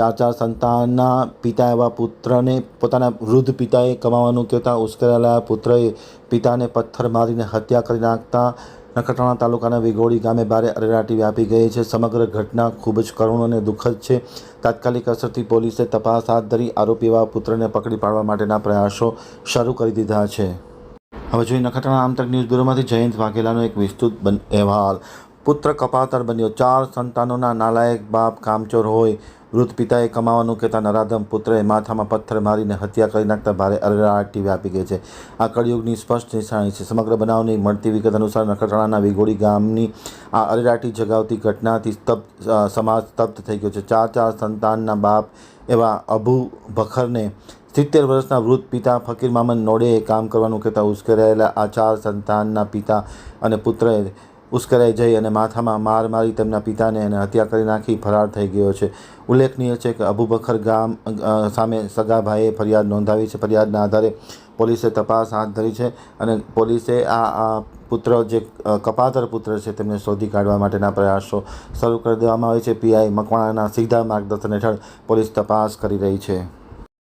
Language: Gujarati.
ચાર ચાર સંતાનના પિતા એવા પુત્રને પોતાના વૃદ્ધ પિતાએ કમાવાનું કહેતા ઉશ્કેરાયેલા પુત્રએ પિતાને પથ્થર મારીને હત્યા કરી નાખતા નખત્રાણા તાલુકાના વિગોડી ગામે ભારે અરેરાટી વ્યાપી ગઈ છે. સમગ્ર ઘટના ખૂબ જ કરુણ અને દુઃખદ છે. તાત્કાલિક અસરથી પોલીસે તપાસ હાથ ધરી આરોપી એવા પુત્રને પકડી પાડવા માટેના પ્રયાસો શરૂ કરી દીધા છે. હવે જોઈએ નખત્રાણા આમતક ન્યૂઝ બ્યુરોમાંથી જયંત વાઘેલાનો એક વિસ્તૃત અહેવાલ. પુત્ર કપાતર બન્યો. ચાર સંતાનોના નાલાયક બાપ કામચોર હોય વૃદ્ધ પિતાએ કમાવાનું કહેતા નરાધમ પુત્રએ માથામાં પથ્થર મારીને હત્યા કરી નાખતા ભારે અરેરાટી વ્યાપી ગઈ છે. આ કળિયુગની સ્પષ્ટ નિશાની છે. સમગ્ર બનાવની મળતી વિગત અનુસાર નખત્રાણાના વિગોડી ગામની આ અરેરાટી જગાવતી ઘટનાથી સ્તબ્ધ સમાજ સ્તબ્ધ થઈ ગયો છે. ચાર ચાર સંતાનના બાપ એવા અબુ ભખરને સિત્તેર વર્ષના વૃદ્ધ પિતા ફકીર મામન નોડેએ કામ કરવાનું કહેતા ઉશ્કેરાયેલા આ ચાર સંતાનના પિતા અને પુત્રએ ઉશ્કેરાઈ જઈ અને માથામાં માર મારી તેમના પિતાને અને હત્યા કરી નાખી, ફરાર થઈ ગયો છે. ઉલ્લેખનીય છે કે અબુબખર ગામ સામે સગાભાઈએ ફરિયાદ નોંધાવી છે. ફરિયાદના આધારે પોલીસે તપાસ હાથ ધરી છે અને પોલીસે આ આ પુત્ર જે કપાતર પુત્ર છે તેમને શોધી કાઢવા માટેના પ્રયાસો શરૂ કરી દેવામાં આવે છે. પીઆઈ મકવાણાના સીધા માર્ગદર્શન હેઠળ પોલીસ તપાસ કરી રહી છે.